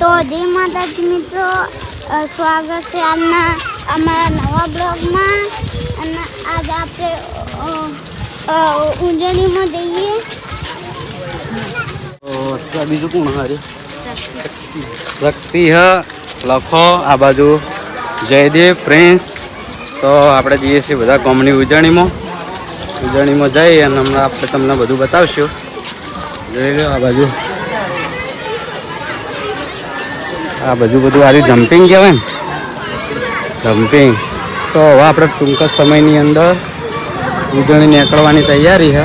તો જય માતાજી મિત્રો સ્વાગત છે આજના અમારા નવા બ્લોગમાં. અને આજ આપણે અ, જઈએ. બીજું કોણ હાર્યું શક્તિ હ લખો આ બાજુ. જયદેવ પ્રિન્સ. તો આપણે જઈએ છીએ બધા કોમની ઉજવણીમાં ઉજવણીમાં જઈ અને હમણાં આપણે તમને બધું બતાવશું. જોઈ લો આ બાજુ. આ બધું બધું આ જમ્પિંગ કહેવાય ને. જમ્પિંગ તો હવે આપણે ટૂંક સમયની અંદર ઉજવણી નીકળવાની તૈયારી છે.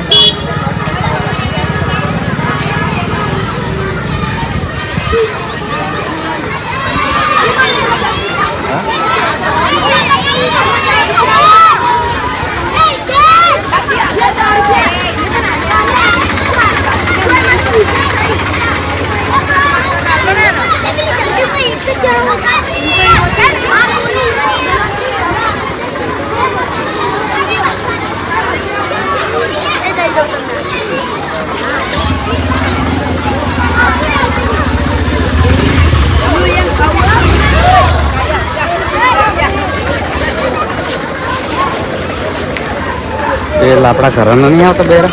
તેલ આપણા ઘરનો નહીં આવતો બેરા.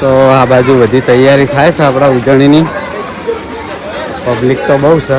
તો આ બાજુ બધી તૈયારી થાય છે આપણા ઉજવણીની પબ્લિક તો બહુ છે.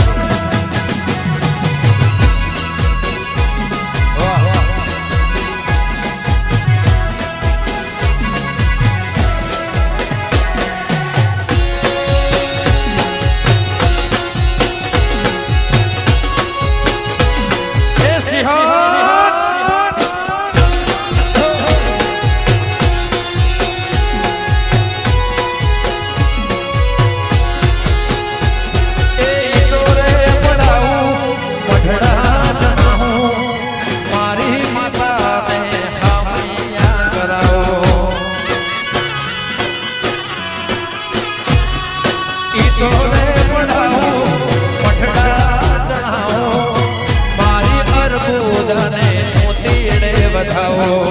बधाओ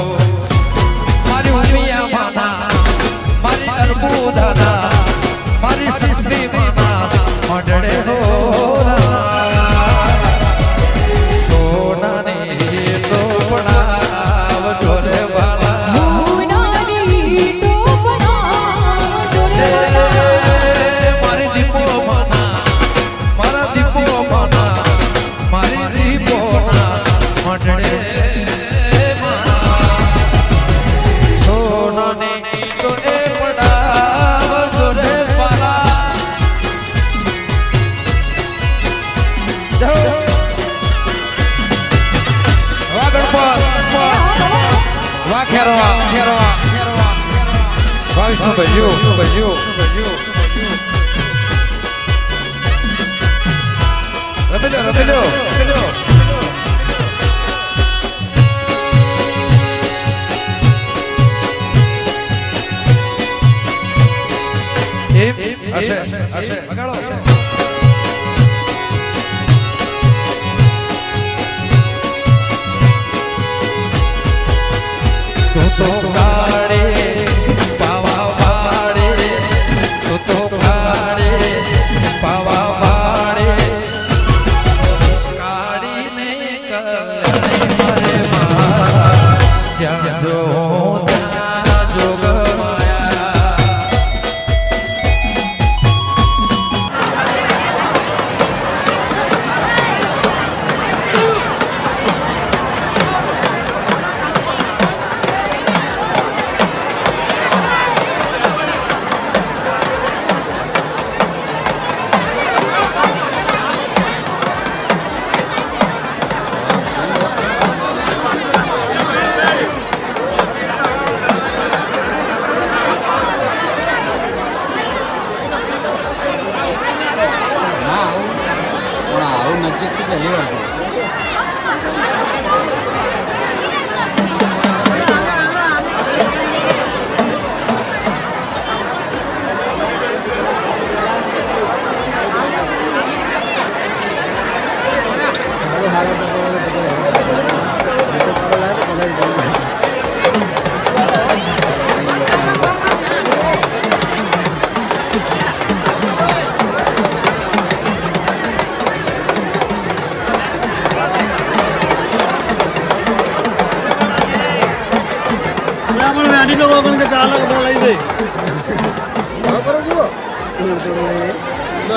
એમ હશે હશે વગાડો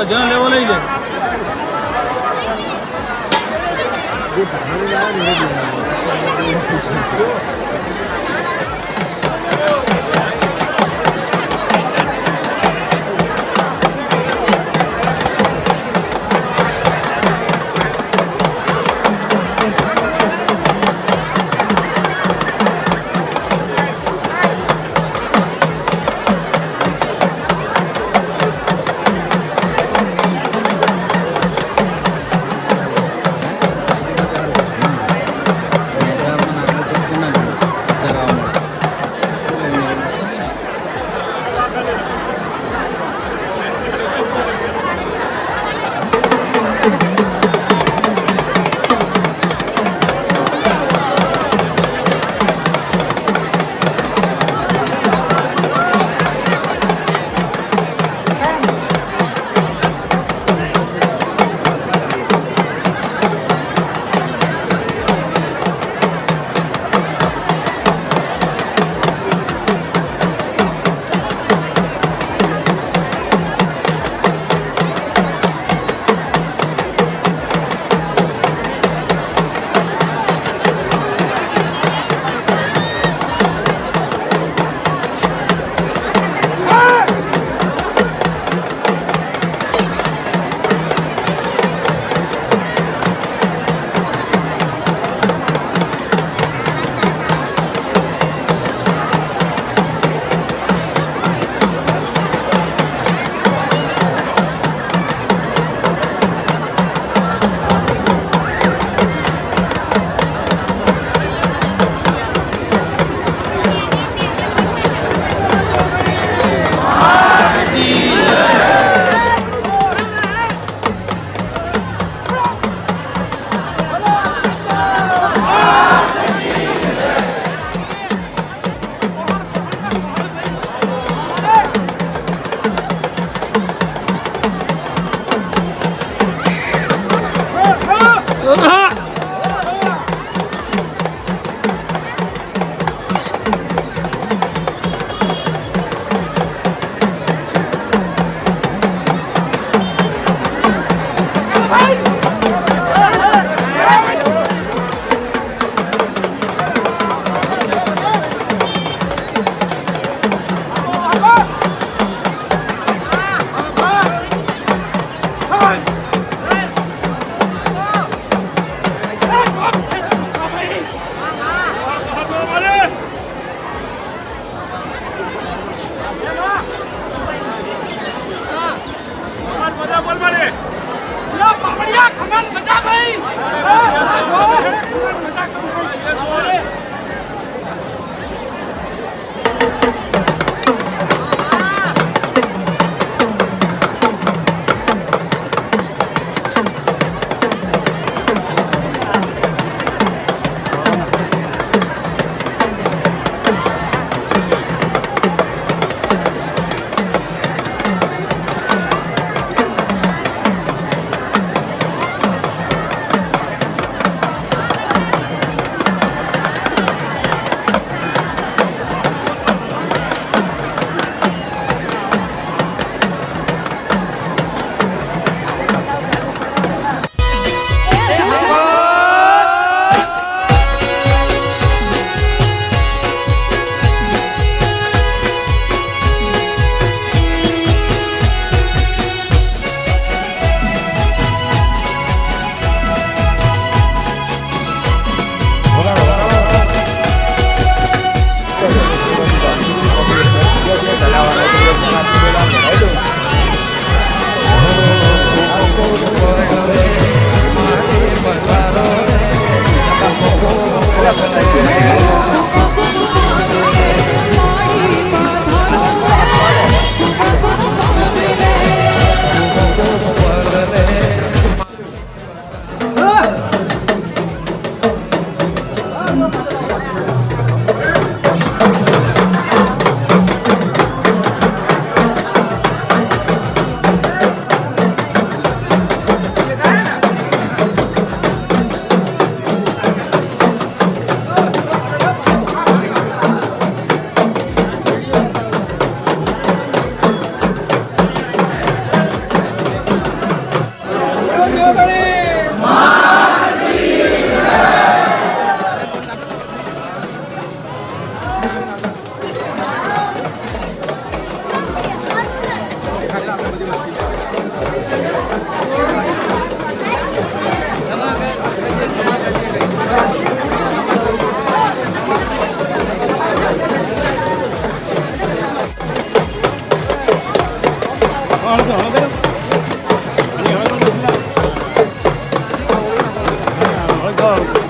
જણ લેવો લઈ જાય Oh.